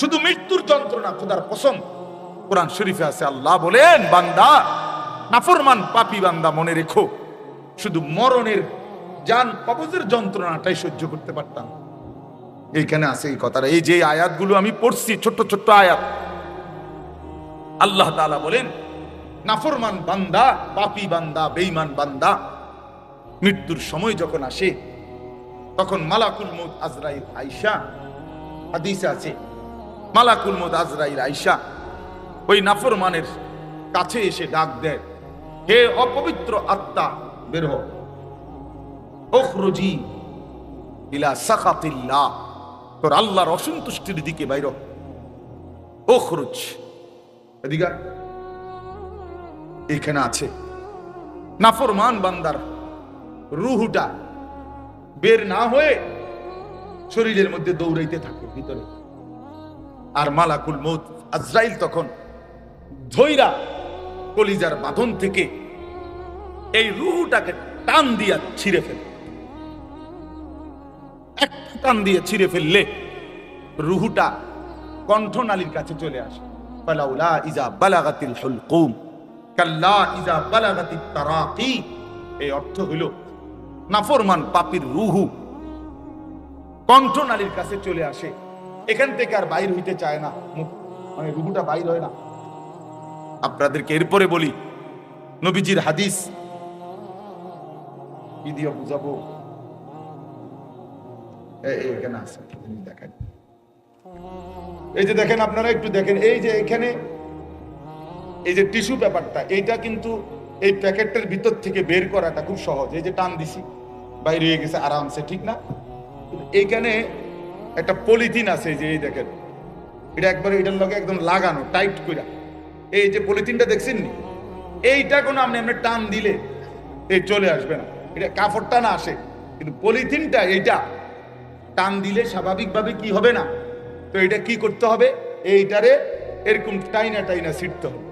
শুধু মৃত্যুর যন্ত্রণা খোদার কসম। কোরআন শরীফে আছে, আল্লাহ বলেন, বান্দা, নাফরমান পাপি বান্দা মনে রেখো। শুধু মরণের যান, কবজের যন্ত্রণাটাই সহ্য করতে পারতাম। এইখানে আছে এই কথাটা। এই যে আয়াতগুলো আমি পড়ছি, ছোট্ট ছোট্ট আয়াত। আল্লাহ তাআলা বলেন, নাফরমান বান্দা, পাপি বান্দা, বেঈমান বান্দা, মৃত্যুর সময় যখন আসে, তখন মালাকুল মৌত আজরাইল আইসা হাদিসে আছে মালাকুল মৌত আজরাইল আইসা ওই নাফরমানের কাছে এসে ডাক দেয়, হে অপবিত্র আত্মা, বের হ ওখরুজি ইলা সাখাতিল্লাহ তোর আল্লাহর অসন্তুষ্টির দিকে বাইর। ওখরুজ এদিকে এখানে আছে। নাফরমান বান্দার রুহুটা বের না হয়ে শরীরের মধ্যে দৌড়াইতে থাকে ভিতরে। আর মালাকুল মৌত আজরাইল তখন ধৈরা কলিজার বাঁধন থেকে এই রুহুটাকে টান দিয়া ছিঁড়ে ফেলে। টান দিয়ে ছিঁড়ে ফেললে রুহুটা কণ্ঠনালীর কাছে চলে আসে। ফালাউলা ইজা বালাগাতিল কাল্লা ইজা তারাকি। এই অর্থ হইল নাফরমান পাপির রুহু কণ্ঠনালীর কাছে চলে আসে এখান থেকে আর বাইর হইতে চায় না। মানে রুহুটা বাইর হয় না। আপনাদেরকে এরপরে বলি, নবীজির হাদিস। দিয়ে বুঝাবো? দেখেন এই যে দেখেন আপনারা একটু দেখেন, এই যে এখানে, এই যে টিস্যু পেপারটা, এইটা কিন্তু এই প্যাকেটটার ভিতর থেকে বের করাটা খুব সহজ। এই যে টান দিছি, বাইরে হয়ে গেছে আরামসে, ঠিক না? এইখানে একটা পলিথিন আছে যে, এই দেখেন। এটা একবার এটার লগে একদম লাগানো, টাইট কইরা। এই যে পলিথিনটা দেখছেন নি? এইটা কোনো আপনি আপনি টান দিলে এই চলে আসবে না। এটা কাপড়টা না আসে, কিন্তু পলিথিনটা এইটা টান দিলে স্বাভাবিকভাবে কি হবে না? তো এটা কি করতে হবে? এইটারে এরকম টাইনা টাইনা ছিটতে হবে।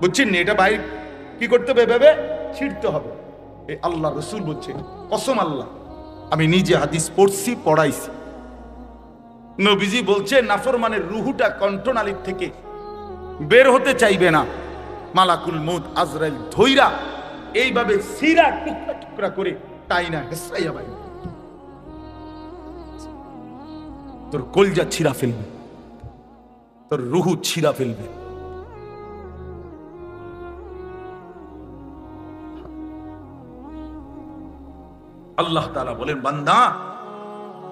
বুঝছেন নি? এটা বাইর কি করতে হবে ভেবে ছিটতে হবে। এই আল্লাহ রসুল বলছে, কসম আল্লাহ। আমি নিজে হাদিস পড়ছি, পড়াইছি। নবীজি বলছে নাফরমানের রুহুটা কণ্ঠনালীর থেকে বের হতে চাইবে না। মালাকুল মৌত আজরাইল ধৈরা এইভাবে সিরা টুকরা টুকরা করে টাইনা হেসরাইয়া বাইরে তোর কলজা ছিঁড়া ফেলবে। তোর রুহু ছিঁড়া ফেলবে। আল্লাহ তালা বলেন, বান্দা,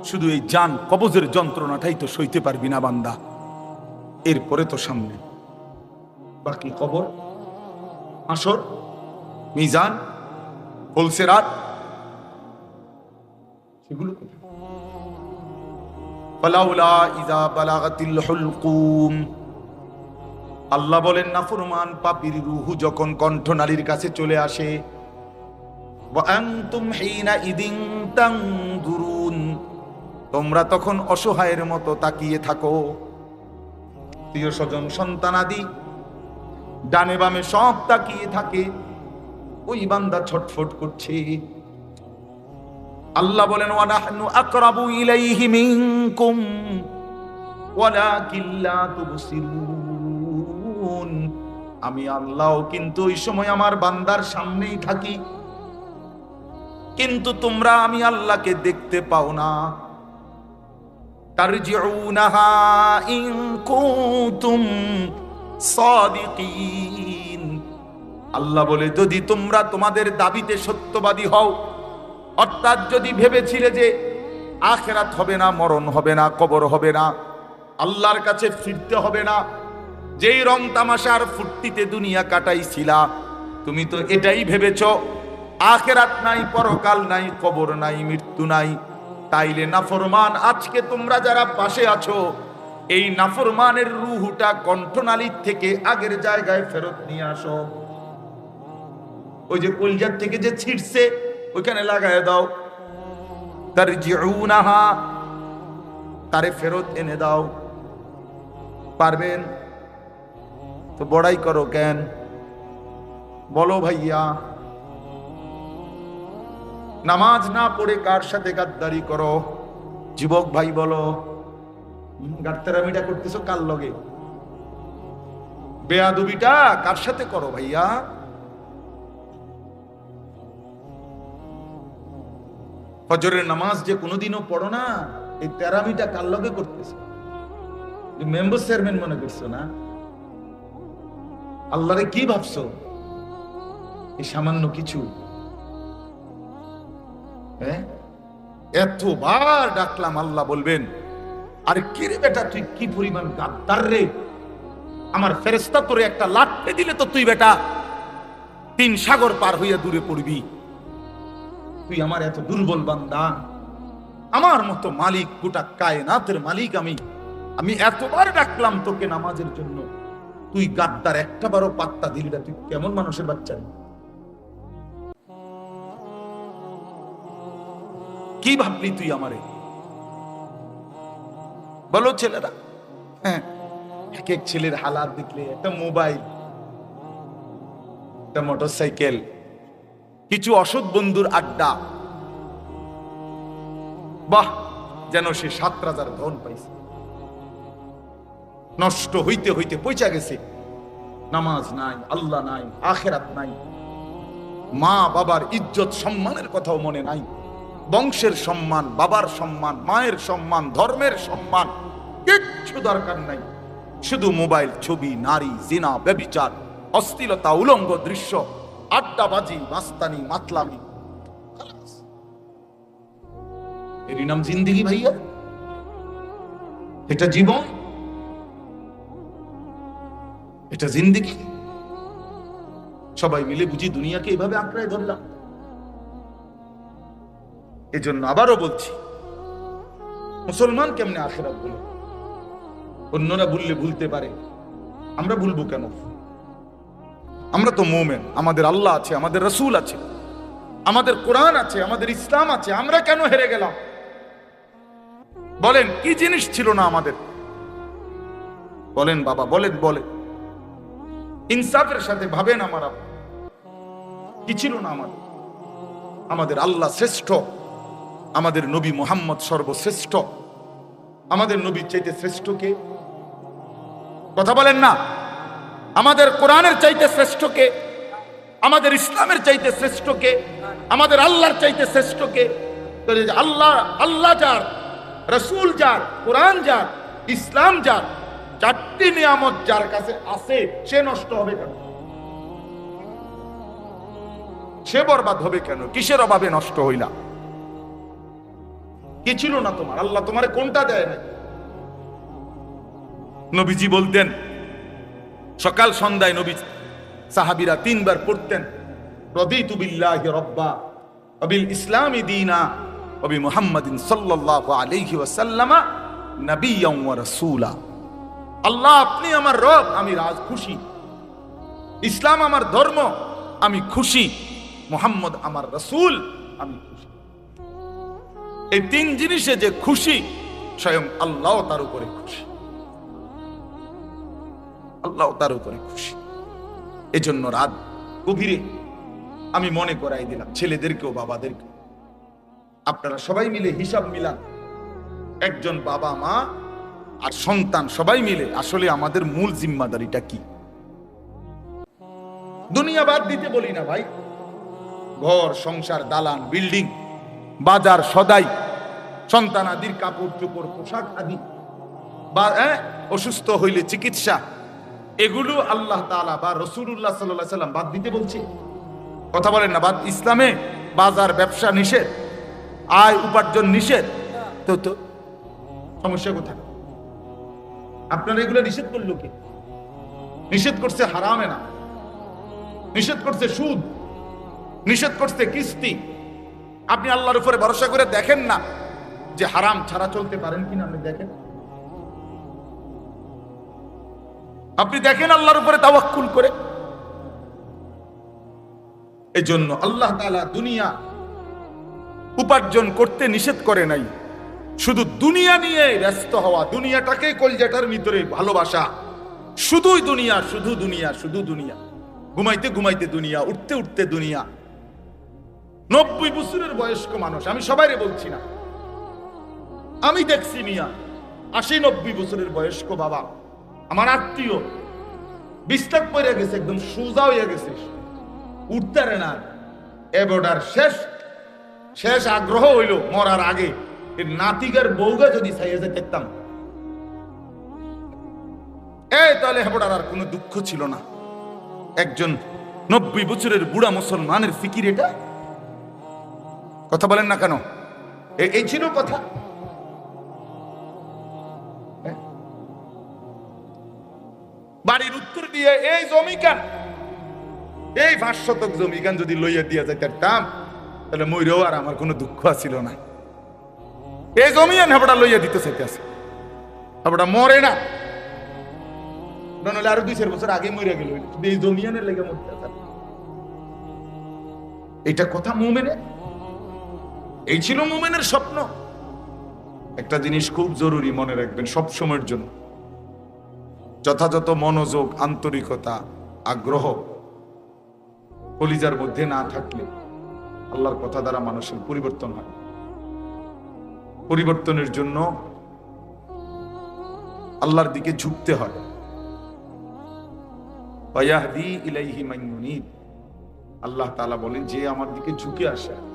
শুধু এই যান কবজের যন্ত্রণাটাই তো সইতে পারবি না, বান্দা। এরপরে তো সামনে। বাকি কবর আসর? মিজান? হোলসেরাত সেগুলো আল্লাহ বলেন, না, ফুরমান, পাপির রুহু যখন কণ্ঠ নারীর কাছে চলে আসে তোমরা তখন অসহায়ের মতো তাকিয়ে থাকো। প্রিয় স্বজন, সন্তানাদি, ডানে বামে সব তাকিয়ে থাকে। ওই বান্দা ছটফট করছে। আল্লাহ বলেন ওয়ানাহনু আকরাবু ইলাইহি মিনকুম, ওয়ালাকিন লা তুবসিরুন। আমি আল্লাহ কিন্তু ওই সময় আমার বান্দার সামনেই থাকি। কিন্তু তোমরা আমি আল্লাহকে দেখতে পাও না। আল্লাহ বলে, যদি তোমরা তোমাদের দাবিতে সত্যবাদী হও, অর্থাৎ যদি ভেবেছিলে যে আখেরাত হবে না, মরণ হবে না, কবর হবে না, আল্লাহর কাছে ফিরতে হবে না, যেই রং তামাশার ফুর্তিতে দুনিয়া কাটাইছিলা, তুমি তো এটাই ভেবেছ। আখেরাত নাই, পরকাল নাই, কবর নাই, মৃত্যু নাই। তাইলে নাফরমান, আজকে তোমরা যারা পাশে আছো, এই নাফরমানের রুহুটা কণ্ঠনালীর থেকে আগের জায়গায় ফেরত নিয়ে আসো। ওই যে কলজার থেকে যে ছিটছে, ওইখানে লাগায় দাও। তার জিউনাহা তারে ফেরত এনে দাও। পারবেন? তো বড়াই করো কেন? বলো ভাইয়া। নামাজ না পড়ে কার সাথে গাদ্দারি করো? যুবক ভাই বলো গাড়তেরামিটা করতেছো কার লগে? বেয়াদুবিটা কার সাথে করো ভাইয়া? ফজরের নামাজ যে কোনোদিনও পড়ো না, এই তেরামিটা কার লগে করতেছো? মেম্বার চেয়ারম্যান মনে করছ না? আল্লাহরে কি ভাবছ? এই সামান্য কিছু। হ্যাঁ? এতবার ডাকলাম, আল্লাহ বলবেন, আরে কিরে বেটা, তুই কি পরিমাণ গাদ্দার রে? আমার ফেরেস্তা তোরে একটা লাঠে দিলে তো তুই বেটা, তিন সাগর পার হইয়া দূরে পড়বি। তুই আমার এত দুর্বল বান্দা, আমার মতো মালিক, গোটা কায়নাতের মালিক আমি। আমি এতবার ডাকলাম তোকে নামাজের জন্য। তুই গাদ্দার একটা বারো পাত্তা দিলি তুই কেমন মানুষের বাচ্চা কি ভাবলি তুই আমারে? বলো ছেলেরা। হ্যাঁ এক এক ছেলের হালাত দেখলে, একটা মোবাইল, একটা মোটর সাইকেল কিছু অসৎ বন্ধুর আড্ডা। বাহ, যেন সে সাত রাজার ধন পাইছে। নষ্ট হইতে হইতে পৌঁছা গেছে। নামাজ নাই, আল্লাহ নাই, আখেরাত নাই। মা বাবার ইজ্জত সম্মানের কথাও মনে নাই। বংশের সম্মান, বাবার সম্মান, মায়ের সম্মান, ধর্মের সম্মান, কিচ্ছু দরকার নাই। শুধু মোবাইল, ছবি, নারী, জিনা, ব্যবিচার অস্থিরতা উলঙ্গ দৃশ্য, আড্ডাবাজি, মাস্তানি, মাতলামি। এরই নাম জিন্দিগি ভাইয়া। এটা জীবন, এটা জিন্দিগি। সবাই মিলে বুঝি দুনিয়াকে এভাবে আঁকড়ায় ধরলাম। এজন্য আবারও বলছি, মুসলমান কেমনে আখেরাত বলে? অন্যরা ভুললে ভুলতে পারে। আমরা ভুলবো কেন? আমরা তো মোমেন, আমাদের আল্লাহ আছে, আমাদের রসুল আছে, আমাদের কোরআন আছে, আমাদের ইসলাম আছে, আমরা কেন হেরে গেলাম? বলেন, কি জিনিস ছিল না আমাদের? বলেন বাবা, বলেন বলেন। ইনসাফের সাথে ভাবেন আমার কি ছিল না আমাদের? আমাদের আল্লাহ শ্রেষ্ঠ। আমাদের নবী মোহাম্মদ সর্বশ্রেষ্ঠ। আমাদের নবীর চাইতে শ্রেষ্ঠ কে? কথা বলেন না। আমাদের কোরআনের চাইতে শ্রেষ্ঠ কে? আমাদের ইসলামের চাইতে শ্রেষ্ঠ কে? আমাদের আল্লাহর চাইতে শ্রেষ্ঠ কে? আল্লাহ আল্লাহ যার, রসুল যার, কোরআন যার, ইসলাম যার, চারটি নিয়ামত যার কাছে আছে, সে নষ্ট হবে কেন? সে বরবাদ হবে কেন? কিসের অভাবে নষ্ট হইলা? কি ছিল না তোমার? আল্লাহ তোমার কোনটা দেয় না নবীজি বলতেন, সকাল সন্ধ্যায় নবী সাহাবিরা তিনবার পড়তেন খুশি। ইসলাম আমার ধর্ম, আমি খুশি। মুহাম্মদ আমার রসূল, আমি খুশি। এই তিন জিনিসে যে খুশি, স্বয়ং আল্লাহ তার উপরে খুশি। আল্লাহ তার উপরে খুশি। এজন্য রাত গভীরে আমি মনে করাই দিলাম, ছেলেদেরকেও বাবাদেরকে আপনারা সবাই মিলে হিসাব মিলান। একজন বাবা, মা আর সন্তান সবাই মিলে আসলে আমাদের মূল জিম্মাদারিটা কি? দুনিয়া বাদ দিতে বলি না ভাই। ঘর, সংসার, দালান, বিল্ডিং বাজার সদাই, সন্তান আদির কাপড় চোপড়, পোশাক আদি। বা অসুস্থ হইলে চিকিৎসা। এগুলো আল্লাহ তাআলা বা রসুল্লাহ সাল্লাহ সাল্লাম বাদ দিতে বলছে। কথা বলেন না, বাদ ইসলামে বাজার ব্যবসা নিষেধ, আয় উপার্জন নিষেধ। তো তো, সমস্যা কোথায়? আপনারা এগুলো নিষেধ করল কি? নিষেধ করছে হারামে না। নিষেধ করছে সুদ। নিষেধ করছে কিস্তি। আপনি আল্লাহর উপরে ভরসা করে দেখেন না যে হারাম ছাড়া চলতে পারেন কিনা, আপনি দেখেন? আপনি দেখেন আল্লাহর উপরে তাওয়াক্কুল করে? এই জন্য আল্লাহ তাআলা দুনিয়া উপার্জন করতে নিষেধ করে নাই। শুধু দুনিয়া নিয়ে ব্যস্ত হওয়া, দুনিয়াটাকে কলজাটার ভিতরে ভালোবাসা। শুধুই দুনিয়া, শুধু দুনিয়া শুধু দুনিয়া। ঘুমাইতে ঘুমাইতে দুনিয়া, উঠতে উঠতে দুনিয়া। নব্বই বছরের বয়স্ক মানুষ, আমি সবাইরে বলছি না। আমি দেখছি মিয়া, আশি নব্বই বছরের বয়স্ক বাবা। আমার আত্মীয় বিস্তার পড়ে গেছে, একদম সোজা হয়ে গেছে। উঠতে না এবার শেষ শেষ আগ্রহ হইল মরার আগে। নাতিকের বউকে যদি চাইয়ে দেখতাম এই তাহলে হেবড়ার আর কোনো দুঃখ ছিল না। একজন নব্বই বছরের বুড়া মুসলমানের ফিকির এটা? কথা বলেন না কেন? এই ছিল কথা? বাড়ির উত্তর দিয়ে, এই জমি কেন? এই পাঁচ শতক জমি কেন যদি লইয়া দিয়া যাইতাম, তাহলে ময়ূরেও আর আমার কোনো দুঃখ ছিল না। এই জমি হেবড়া লইয়া দিতে চাইতেছে। হেবড়া মরে না। নইলে আরও দুই চার বছর আগে মরে গেল। এই জমিয়ানের লেগে মরতে আছে। এটা কথা মোমেনে এই ছিল মোমেনের স্বপ্ন। একটা জিনিস খুব জরুরি মনে রাখবেন সব সময়ের জন্য। যথাযথ মনোযোগ, আন্তরিকতা, আগ্রহ কলিজার মধ্যে না থাকলে আল্লাহর কথা দ্বারা মানুষের পরিবর্তন হয় পরিবর্তনের জন্য আল্লাহর দিকে ঝুঁকতে হয়। আল্লাহ তাআলা বলেন, যে আমার দিকে ঝুঁকে আসে।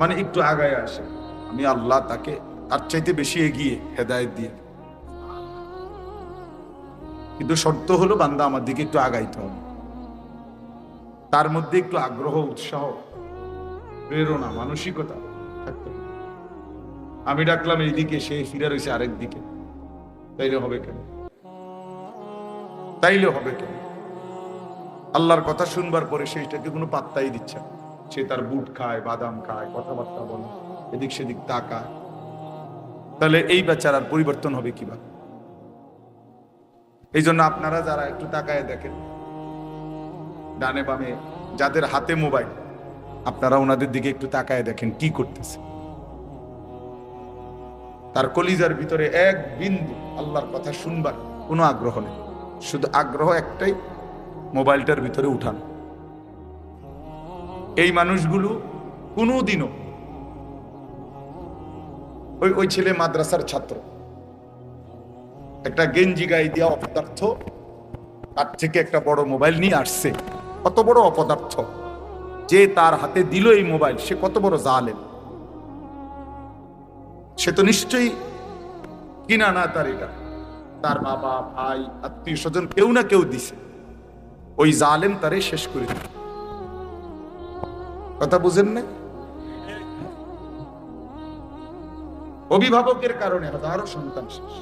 মানে একটু আগায় আসে। আমি আল্লাহ তাকে তার চাইতে বেশি এগিয়ে হেদায়েত দিয়ে কিন্তু শর্ত হলো, বান্দা আমার দিকে একটু আগাইতে হবে। তার মধ্যে একটু আগ্রহ, উৎসাহ, প্রেরণা, মানসিকতা আমি ডাকলাম, এইদিকে সে ফিরে রয়েছে আরেক দিকে। তাইলে হবে কেন? তাইলে হবে কেন? আল্লাহর কথা শুনবার পরে সেইটাকে কোনো পাত্তাই দিচ্ছে না। সে তার বুট খায়, বাদাম খায়, কথাবার্তা বলে, এদিক সেদিক তাকায়। তাহলে এই বেচারার পরিবর্তন হবে কীভাবে? এই জন্য আপনারা যারা একটু তাকায় দেখেন, ডানে বামে যাদের হাতে মোবাইল, আপনারা ওনাদের দিকে একটু তাকায় দেখেন কি করতেছে। তার কলিজার ভিতরে এক বিন্দু আল্লাহর কথা শুনবার কোনো আগ্রহ নেই। শুধু আগ্রহ একটাই, মোবাইলটার ভিতরে উঠানো। এই মানুষগুলো কোনোদিনও ওই ওই ছেলে মাদ্রাসার ছাত্র। একটা গেঞ্জি গায়ে দেওয়া অপদার্থ, তার থেকে একটা বড় মোবাইল নিয়ে আসছে। কত বড় অপদার্থ। যে তার হাতে দিল এই মোবাইল, সে কত বড় জালেম। সে তো নিশ্চয়ই কিনা না তার এটা। তার বাবা, ভাই আত্মীয় স্বজন কেউ না কেউ দিছে। ওই জালেম তারে শেষ করে দিল। কথা বুঝেন না অভিভাবকের কারণে হাজারো সন্তান শেষ।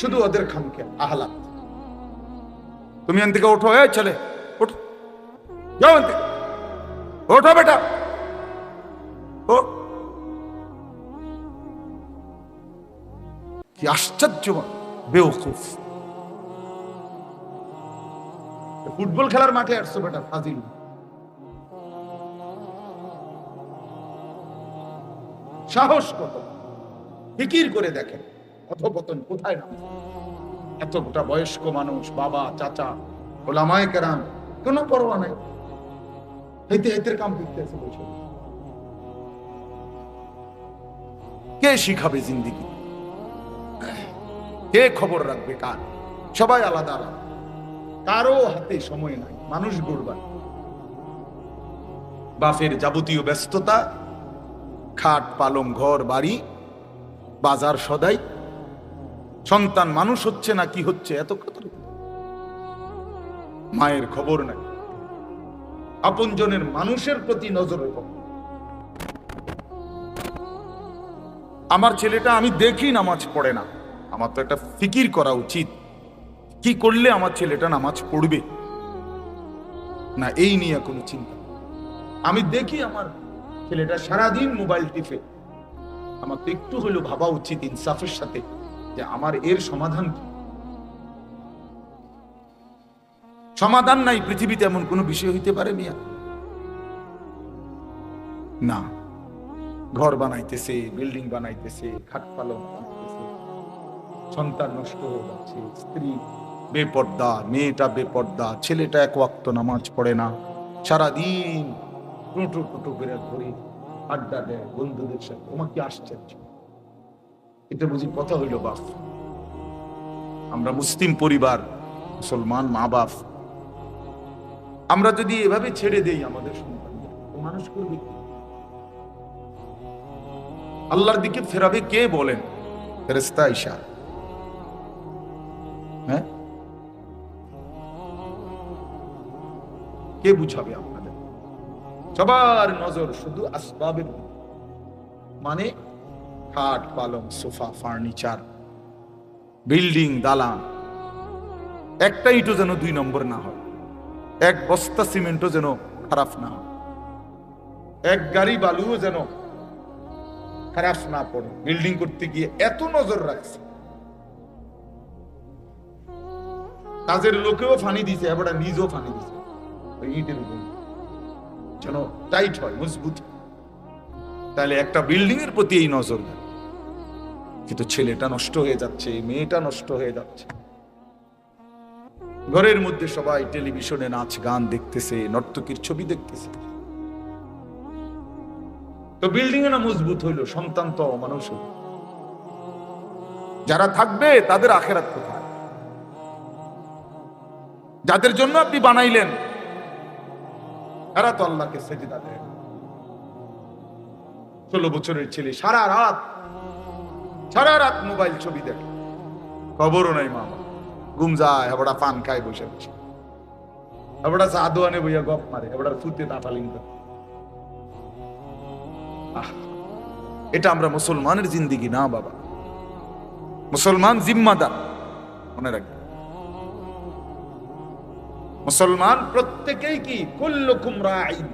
শুধু ওদের খামকে আহলাদ তুমি এন থেকে ওঠো এ ছেলে, ওঠো। যাও এন ওঠো বেটা। ও। কি আশ্চর্য বেওকুফ। ফুটবল খেলার মাঠে আসছো বেটা, ফাজিল। সাহস কত? ফিকির করে দেখেন অধপতন কোথায় নাম? এতটা বয়স্ক মানুষ, বাবা, চাচা, ওলামায় কেরাম, কোনো পরোয়া নাই। কাম বসে। কে শিখাবে জিন্দিগি? কে খবর রাখবে কার? সবাই আলাদা আলাদা। কারও হাতে সময় নাই, মানুষ গড়বার বাফের যাবতীয় ব্যস্ততা খাট, পালং ঘর, বাড়ি, বাজার সদাই। সন্তান মানুষ হচ্ছে না কি হচ্ছে? এত কথা মায়ের খবর নাই। আপনজনের মানুষের প্রতি নজর। আমার ছেলেটা আমি দেখি নামাজ পড়ে না। আমার তো একটা ফিকির করা উচিত। কি করলে আমার ছেলেটা নামাজ পড়বে? না, এই নিয়ে কোনো চিন্তা। আমি দেখি আমার ছেলেটা সারাদিন মোবাইল টিপে। আমার তো একটু হলেও ভাবা উচিত ইনসাফের সাথে যে আমার এর সমাধান কি। সমাধান নাই, পৃথিবীতে এমন কোনো বিষয় হইতে পারে মিয়া? না। ঘর বানাইতেছে, বিল্ডিং বানাইতেছে, খাট পালং বানাইতেছে সন্তান নষ্ট হয়ে যাচ্ছে, স্ত্রী বেপর্দা, মেয়েটা বেপর্দা, ছেলেটা এক ওয়াক্ত নামাজ পড়ে না। সারাদিন টুটু টুটু করে ধরে আড্ডা দেয় বন্ধুদের সাথে। তোমার কি আশ্চর্য। এটা বুঝি কথা হইল বাপ। আমরা মুসলিম পরিবার মুসলমান মা বাপ। আমরা যদি এভাবে ছেড়ে দেই আমাদের সন্তানদের, মানুষ করবে? আল্লাহর দিকে ফেরাবে কে বলেন? ফেরেস্তা ঈশা। হ্যাঁ? কে বুঝাবে আপনাদের সবার নজর শুধু আসবাবের মানে খাট, পালং, সোফা, ফার্নিচার, বিল্ডিং, দালান। একটা ইটও যেন দুই নম্বর না হয়। এক বস্তা সিমেন্টও যেন খারাপ না হয়। এক গাড়ি, বালুও যেন খারাপ না পড়ে। বিল্ডিং করতে গিয়ে এত নজর রাখছে। কাজের লোকেও ফানি দিছে, এবার নিজেও ফানি দিছে। ইটের উপর। যেন টাইট হয়, মজবুত। তাহলে একটা বিল্ডিং এর প্রতি এই নজর দেয় কিন্তু ছেলেটা নষ্ট হয়ে যাচ্ছে মেয়েটা নষ্ট হয়ে যাচ্ছে। ঘরের মধ্যে সবাই টেলিভিশনে নাচ, গান দেখতেছে, নর্তকীর ছবি দেখতেছে। তো বিল্ডিং এ না মজবুত হইল, সন্তান তো মানুষ। যারা থাকবে, তাদের আখেরাত কোথায়? যাদের জন্য আপনি বানাইলেন তারা তো আল্লাহকে সেজিদা দেয়। ষোলো বছরের ছেলে, সারা রাত সারা রাত মোবাইল ছবি দেখে। খবরও নাই মামা। ঘুম যায় পান খায়, বসে বসে। বইয়া গপ মারে, হেবড়ার ফুতে তাতালিং করে। এটা আমরা মুসলমানের জিন্দিগি না, বাবা। মুসলমান জিম্মাদার, মনে রাখবে। মুসলমান প্রত্যেকেই কি? কুল্লুকুম রাঈন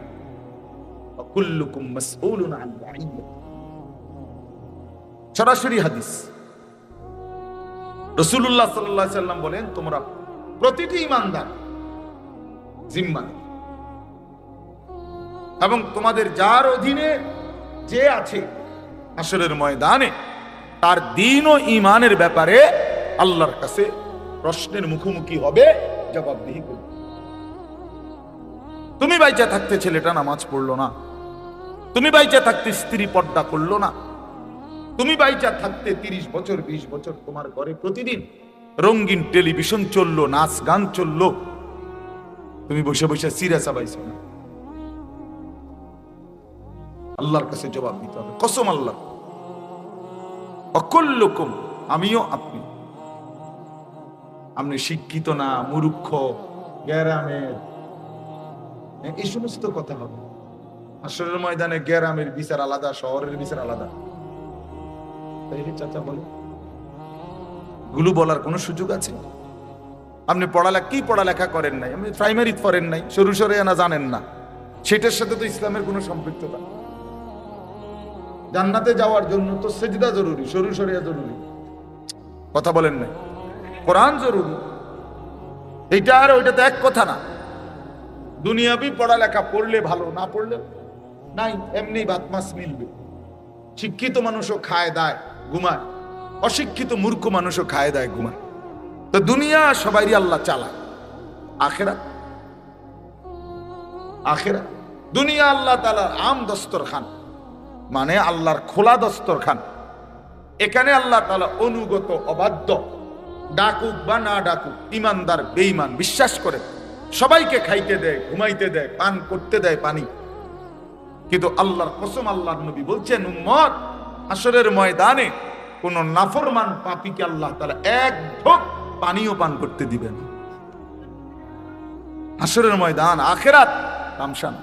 ওয়া কুল্লুকুম মাসউলুন আন রাঈয়াতি সরাসরি হাদিস। রসুল্লাহ সাল্লাহ সাল্লাম বলেন, তোমরা প্রতিটি ইমানদার জিম্মান এবং তোমাদের যার অধীনে যে আছে আসরের ময়দানে, তার দিন ও ইমানের ব্যাপারে আল্লাহর কাছে প্রশ্নের মুখোমুখি হবে, জবাবদিহি করবে। তুমি বাইচা থাকতে ছেলেটা নামাজ পড়ল না। তুমি বাইচা থাকতে স্ত্রী পর্দা করল না। তুমি বাইচা থাকতে তিরিশ বছর, বিশ বছর তোমার ঘরে প্রতিদিন রঙিন টেলিভিশন চলল, নাচ গান চলল। তুমি বসে বসে সিরিয়াস আবাইছো না। আল্লাহর কাছে জবাব দিতে হবে। কসম আল্লাহ। অকল অকল্যকম আমিও আপনি। আপনি শিক্ষিত না, মূর্খ, গ্যারামের। এই সমস্ত কথা হবে। আসরের ময়দানে গ্যারামের বিচার আলাদা, শহরের বিচার আলাদা। চাচা, বলে। গুলো বলার কোনো সুযোগ আছে? আপনি পড়ালেখা কি পড়ালেখা করেন নাই? আপনি প্রাইমারি পড়েন নাই, সরু সরে না জানেন না। সেটার সাথে তো ইসলামের কোনো সম্পৃক্ততা। জান্নাতে যাওয়ার জন্য তো সেজদা জরুরি, সরু সরিয়া জরুরি। কথা বলেন নাই? কোরআন জরুরি। এইটা আর ওইটা তো এক কথা না। দুনিয়াবি পড়ালেখা পড়লে ভালো, না পড়লে? নাই, এমনি বাত মাস মিলবে। শিক্ষিত মানুষও খায় দায়, ঘুমায়। অশিক্ষিত মূর্খ মানুষও খায় দায়, ঘুমায়। তো দুনিয়া সবাই আল্লাহ চালায়। আখেরা? আখেরা? দুনিয়া আল্লাহ তালার আম দস্তর খান মানে আল্লাহর খোলা দস্তর খান এখানে আল্লাহ তালা অনুগত, অবাধ্য। ডাকুক বা না ডাকুক ইমানদার বেঈমান, বিশ্বাস করে। সবাইকে খাইতে দেয়, ঘুমাইতে দেয়, পান করতে দেয় পানি। কিন্তু আল্লাহর কসম আল্লাহর নবী বলছেন, উম্মত আসরের ময়দানে কোন নাফরমান পাপীকে আল্লাহ তাআলা এক ঢোক পানিও পান করতে দিবেন আসরের ময়দান, আখেরাত তামশান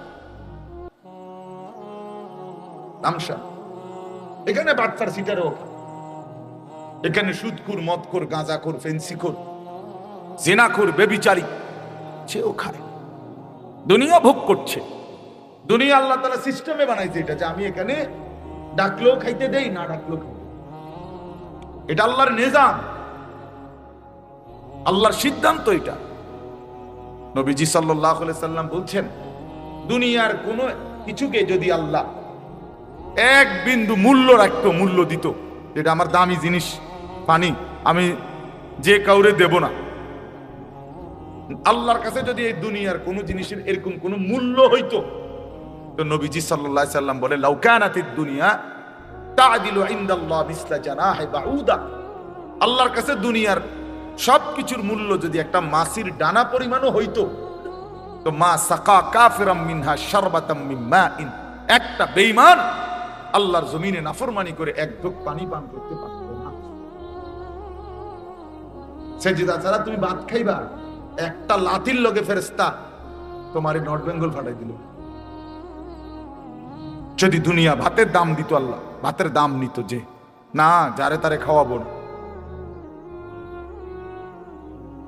তামশান এখানে বাটফার সিটারও। এখানে সুদকুর মদকুর গাঁজাখোর, ফেন্সিখোর, জেনাখোর, বেবিচারী সেও খায় দুনিয়া ভোগ করছে। দুনিয়া আল্লাহ তালা সিস্টেমে বানাইছে এটা যে আমি এখানে ডাকলেও খাইতে দেই না ডাকলেও খাইতে এটা আল্লাহর নিজাম। আল্লাহর সিদ্ধান্ত এটা। নবীজি সাল্লাহ সাল্লাম বলছেন দুনিয়ার কোন কিছুকে যদি আল্লাহ এক বিন্দু মূল্য রাখতো মূল্য দিত এটা আমার দামি জিনিস পানি আমি যে কাউরে দেব না। আল্লাহর কাছে যদি এই দুনিয়ার কোন জিনিসের এরকম কোন মূল্য হইতো, তো নবীজি সাল্লাহ সাল্লাম বলে লাউকানাতির দুনিয়া তাআদিলু ইনদাল্লাহ মিসলা জানাহি বাউদা। আল্লাহর কাছে দুনিয়ার সব কিছুর মূল্য যদি একটা মাসির ডানা পরিমাণও হইতো, তো মা সাকা কাফিরাম মিনহা শারবাতাম মিন মাইন। একটা বেঈমান আল্লাহর জমিনে নাফরমানি করে এক ঢোক পানি পান করতে পারত না। সেজিদা ছাড়া তুমি ভাত খাইবা? একটা লাতির লগে ফেরেস্তা তোমার এই নর্থ বেঙ্গল ফাটাই দিল। যদি দুনিয়া ভাতের দাম দিত আল্লাহ, ভাতের দাম নিত যে। না, যারে তারে খাওয়াবো না।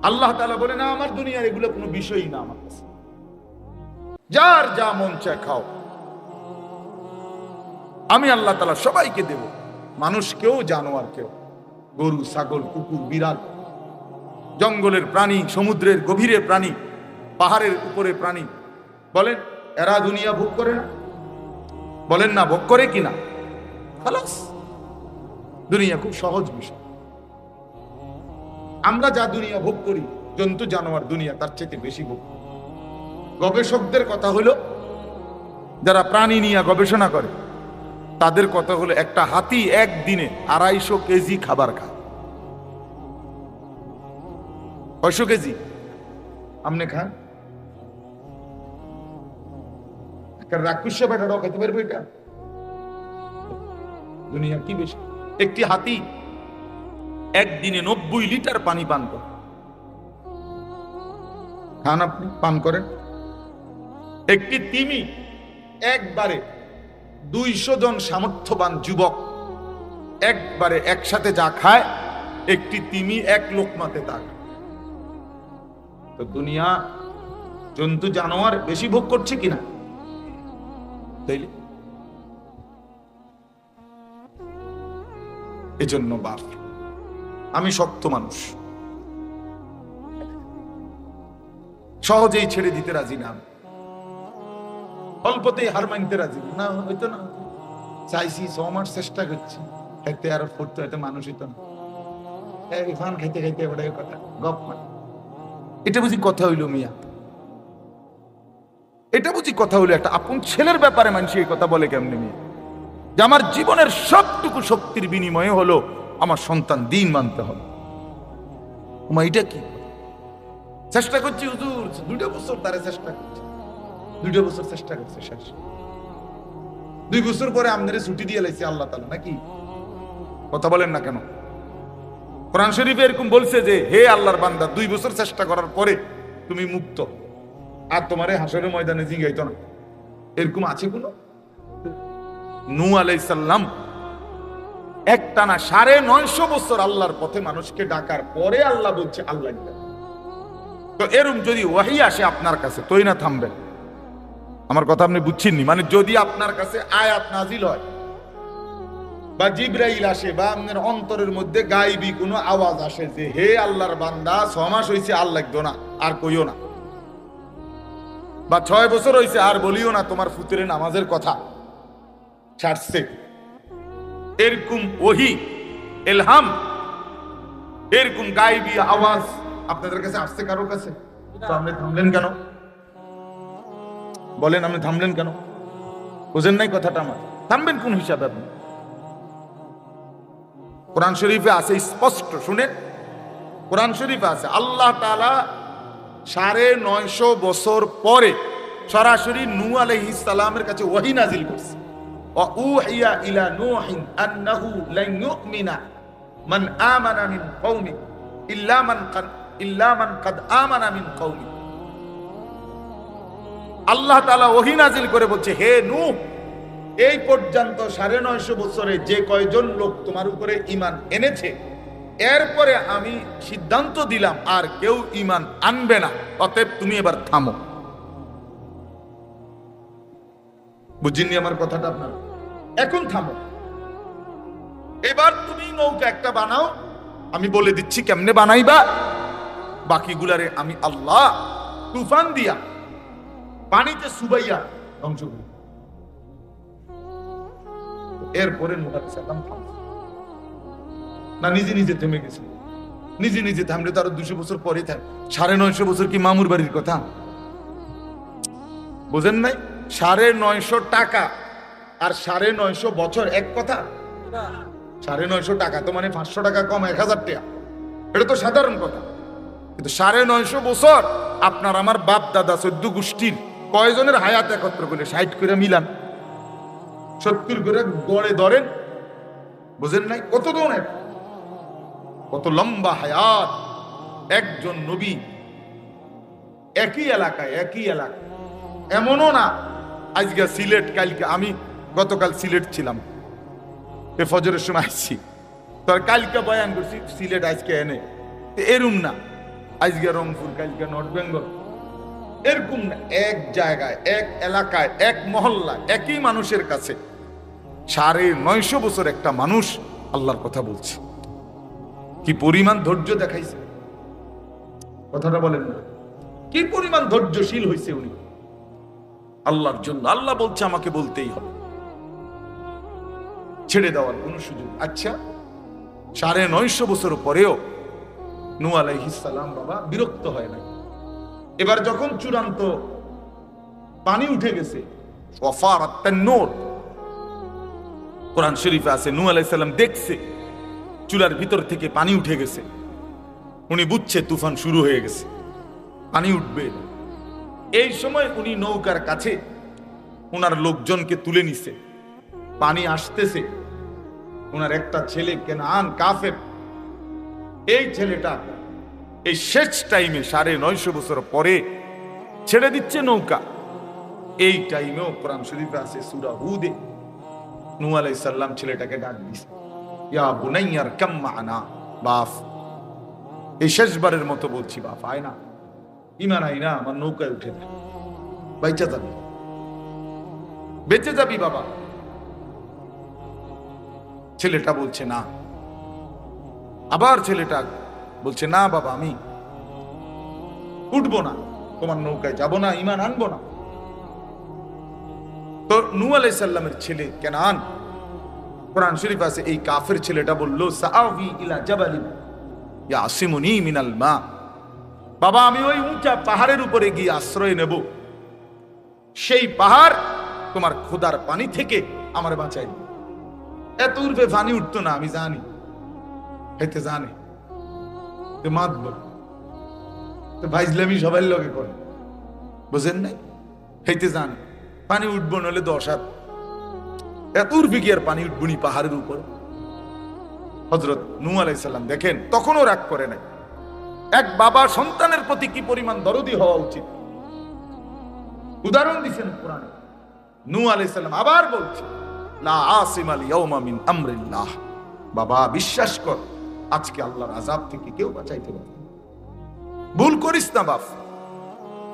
আল্লাহ তাআলা বলে, না, আমার দুনিয়ার এগুলো কোনো বিষয়ই না আমার কাছে। যার যা মন চায় খাও। আমি আল্লাহ তালা সবাইকে দেব। মানুষকেও জানোয়ার কেউ। গরু, ছাগল, কুকুর, বিড়াল জঙ্গলের প্রাণী, সমুদ্রের গভীরের প্রাণী, পাহাড়ের উপরে প্রাণী। বলেন, এরা দুনিয়া ভোগ করে না? বলেন না, ভোগ করে কিনা খালাস। দুনিয়া খুব সহজ বিষয়। আমরা যা দুনিয়া ভোগ করি, জন্তু, জানোয়ার, দুনিয়া, তার চেয়ে বেশি ভোগ। গবেষকদের কথা হলো, যারা প্রাণী নিয়ে গবেষণা করে, তাদের কথা হলো একটা হাতি একদিনে আড়াইশো কেজি খাবার খায়। কয়শো কেজি। আপনি খান। রাক্ষস বেটারাও খেতে পারবে এটা? দুনিয়া কি বেশি? একটি হাতি একদিনে নব্বই লিটার পানি পান করে। খান আপনি, পান করেন। একটি তিমি একবারে দুইশো জন সামর্থ্যবান যুবক একবারে একসাথে যা খায়, একটি তিমি এক লোকমাতে তা খায়। তো দুনিয়া জন্তু জানোয়ার বেশি ভোগ করছে কিনা? তাইলে? এজন্য বাপ, আমি শক্ত মানুষ। সহজেই ছেড়ে দিতে রাজি না। অল্পতেই হার মানতে রাজি। না। হইতো না। চাইছি মাস চেষ্টা করছি। খাইতে আর ফুটতো এত মানুষ হইতো না। ফান খাইতে খাইতে এবারে কথা। গপ মানে এটা বুঝি কথা হইল মিয়া। এটা বুঝি কথা হইল একটা আপন ছেলের ব্যাপারে মানুষ এই কথা বলে কেমনি মিয়া? যে আমার জীবনের সবটুকু শক্তির বিনিময়ে হলো আমার সন্তান দিন মানতে হবে। ওমা, এটা কি? চেষ্টা করছি হুজুর, দুইটা বছর তারা চেষ্টা করছে। দুইটা বছর চেষ্টা করছে শেষ। দুই বছর পরে আমাদের ছুটি দিয়ে লাইছে আল্লাহ তালা নাকি? কথা বলেন না কেন? কোরআন শরীফে এরকম বলছে যে, হে আল্লাহর বান্দা, দুই বছর চেষ্টা করার পরে তুমি মুক্ত। আর তোমার হাসরের ময়দানে জিগাইতো না। এরকম আছে কোনো? নু আলাইসাল্লাম একটানা সাড়ে নয়শো বছর আল্লাহর পথে মানুষকে ডাকার পরে আল্লাহ বলছে, আল্লাহ তো এরম যদি ওয়াহি আসে আপনার কাছে তোই না থামবেন। আমার কথা আপনি বুঝছেননি? মানে যদি আপনার কাছে আয়াত নাজিল হয় বা জিব্রাইল আসে বা আপনার অন্তরের মধ্যে গাইবি কোনো আওয়াজ আসে যে, হে আল্লাহর বান্দা ছ মাস হয়েছে আর লাগতো না, আর কইও না। বা ছয় বছর হয়েছে আর বলিও না তোমার ফুতুরে নামাজের কথা। ছাড়ছে। এরকম ওহি, এলহাম, এরকম গাইবি আওয়াজ আপনাদের কাছে আসছে কারোর কাছে? আপনি থামলেন কেন? বলেন, আপনি থামলেন কেন? বুঝেন নাই কথাটা আমার। থামবেন কোন হিসাবে আপনি? কোরআন শরীফে আছে স্পষ্ট শুনেন কোরআন শরীফে আছে আল্লাহ তাআলা সাড়ে নয়শো বছর পরে সরাসরি নূ আলাইহিস সালামের কাছে ওহী নাজিল করছে وأوحي إلى نوح أنه لن يؤمن من آمن من قومه إلا من قد إلا من قد آمن من قومه আল্লাহ তাআলা ওহী নাজিল করে বলছে হে নূহ এই পর্যন্ত সাড়ে নয়শো বছরে যে কয়জন লোক তোমার উপরে ইমান এনেছে, এরপরে আমি সিদ্ধান্ত দিলাম আর কেউ ইমান আনবে না, অতএব তুমি এবার থামো। বুঝিনি আমার কথাটা আপনার? এখন থামো। এবার তুমি নৌকা একটা বানাও, আমি বলে দিচ্ছি কেমনে বানাইবা? বাকিগুলারে আমি আল্লাহ তুফান দিয়া, পানিতে সুবাইয়া ধ্বংস করি। এরপরে নুহ সালাম না, নিজে নিজে থেমে গেছে। নিজে নিজে থামলে তো আরও দুশো বছর পরে থাক সাড়ে নয়শো বছর কি মামুর বাড়ির কথা? বোঝেন নাই? সাড়ে নয়শো টাকা আর সাড়ে নয়শো বছর এক কথা? সাড়ে নয়শো টাকা তো মানে পাঁচশো টাকা কম, এক হাজার টাকা। এটা তো সাধারণ কথা। কিন্তু সাড়ে নয়শো বছর আপনার আমার বাপ দাদা চোদ্দ গোষ্ঠীর কয়জনের হায়াত একত্র করে ষাট করে মিলান? সত্তর করে গড়ে ধরেন। বুঝেন নাই? কত দৌড়ের কত লম্বা হায়াত। একজন নবী একই এলাকায় একই এলাকায়। এমনও না, আজকে সিলেট, কালকে আমি গতকাল সিলেট ছিলাম। এ ফজরের সময় আসছি। তার কালকে বয়ান করছি, সিলেট আজকে এনে। এরম না। আজকে রংপুর, কালকে নর্থ বেঙ্গল। এরকম এক জায়গায়, এক এলাকায়, এক মহল্লা একই মানুষের কাছে সাড়ে নয়শো বছর একটা মানুষ আল্লাহর কথা বলছে। কি পরিমাণ ধৈর্য দেখাইছে? কথাটা বলেন না। কি পরিমাণ ধৈর্যশীল হয়েছে উনি? আল্লাহর জন্য। আল্লাহ বলছে, আমাকে বলতেই হবে। ছেড়ে দেওয়ার কোন সুযোগ আচ্ছা সাড়ে নয়শো বছর পরেও নু আলাইহিসালাম বাবা বিরক্ত হয় না এবার যখন চূড়ান্ত পানি উঠে গেছে কোরআন শরীফে আছে নু আলাইসাল্লাম দেখছে চুলার ভিতর থেকে পানি উঠে গেছে। উনি বুঝছে তুফান শুরু হয়ে গেছে। পানি উঠবে। এই সময় উনি নৌকার কাছে ওনার লোকজনকে তুলে নিছে। পানি আসতেছে। ওনার একটা ছেলে কেনান কাফের। এই ছেলেটা এই শেষ টাইমে সাড়ে নয়শো বছর পরে ছেড়ে দিচ্ছে নৌকা। এই টাইমেও কোরআন শরীফে আছে সুরা হুদে। নু আলাই সাল্লাম ছেলেটাকে ডাক দিছে, ইয়া বুনাইয়ার কাম্মা বাফ। এই শেষবারের মতো বলছি বাপ আয় না। ইমান আই না, আমার নৌকায় উঠে দে বাইচা যাবি। বেঁচে যাবি বাবা। ছেলেটা বলছে, না। আবার ছেলেটা বলছে, না বাবা, আমি উঠবো না। তোমার নৌকায় যাব না, ইমান আনব না। তো নু আলাইসাল্লামের ছেলে কেনান, কোরআন শরীফ আছে, এই কাফের ছেলেটা বলল ইয়াসিমুনি মিনাল মা। বাবা, আমি ওই উঁচা পাহাড়ের উপরে গিয়ে আশ্রয় নেব। সেই পাহাড় তোমার খোদার পানি থেকে আমার বাঁচাই এত উর্বে পানি উঠতো না, আমি জানি। হেতে জানে। মাতব ভাইজলামি সবাই লগে করে। বুঝেন নাই? হেতে জানে পানি উঠবো নলে দশ হাত এত উর্ফে আর পানি উঠবনি পাহাড়ের উপর। হজরত নু আলাইসাল্লাম দেখেন, তখনও রাগ করে নাই। এক বাবা সন্তানের প্রতি কি পরিমাণ দরদি হওয়া উচিত? উদাহরণ দিচ্ছেন কোরআনে। নু আলাইসাল্লাম আবার বলছে, লা আসিম আল মিন আমরিল্লাহ। বাবা, বিশ্বাস কর আজকে আল্লাহর আযাব থেকে কেউ বাঁচাইতে পারবে না। ভুল করিস না বাপ।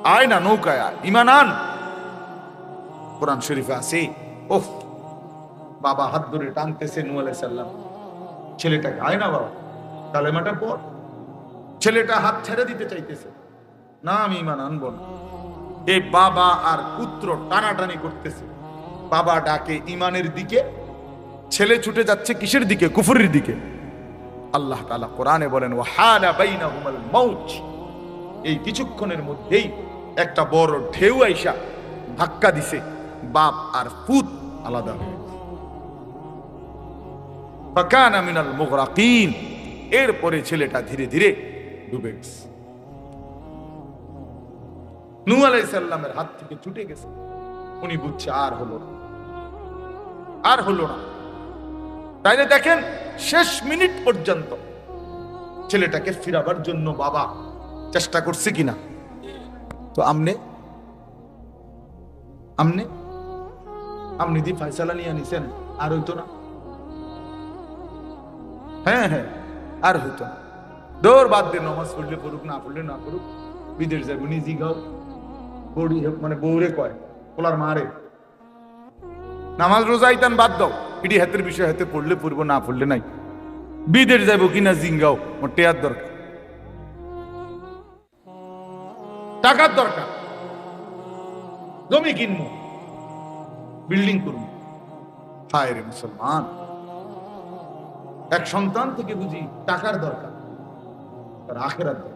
আয় না নৌকায় আয়। ইমান আন। কোরআন শরীফে আছে, ওহ, বাবা হাত ধরে টানতেছে নু আলাইসাল্লাম ছেলেটা গায় না বাবা, কালেমাটা পর ছেলেটা হাত ছেড়ে দিতে চাইতেছে। না, আমি ইমান আনব না। এই বাবা আর পুত্র টানাটানি করতেছে। বাবা ডাকে ইমানের দিকে। ছেলে ছুটে যাচ্ছে কিসের দিকে? কুফুরের দিকে। আল্লাহ তাআলা কোরআনে বলেন ওয়াহালা বাইনাহুমাল মাউত। এই কিছুক্ষণের মধ্যেই একটা বড় ঢেউ আইসা ধাক্কা দিছে, বাপ আর পুত আলাদা হয়ে এরপরে ছেলেটা ধীরে ধীরে ডুবে গেছে। নূহ আলাইহিস সালামের হাত থেকে ছুটে গেছে। উনি বুঝছে, আর হলো না। আর হলো না। তাইলে দেখেন, শেষ মিনিট পর্যন্ত ছেলেটাকে ফিরাবার জন্য বাবা চেষ্টা করছে কিনা। তো আমনে আমনে আপনি দি ফয়সালা নিয়ে নিছেন আর হইতো না। হ্যাঁ হ্যাঁ আর হইতো না। দৌড় বাদ দিয়ে নমাজ পড়লে পড়ুক, না পড়লে না পড়ুক, বিদেশ যাব নিজে গাও বড়ি মানে বৌরে কয়, পোলার মারে। নামাজ রোজা ইতান বাদ দাও। এটি হাতের বিষয় হাতে পড়লে পড়ব, না পড়লে নাই। বিদেশ যাব কিনা জিঙ্গাও, মোর টেয়ার দরকার। টাকার দরকার। জমি কিনবো, বিল্ডিং করব। হায় রে মুসলমান। এক সন্তান থেকে বুঝি টাকার দরকার তার আখেরার দরকার।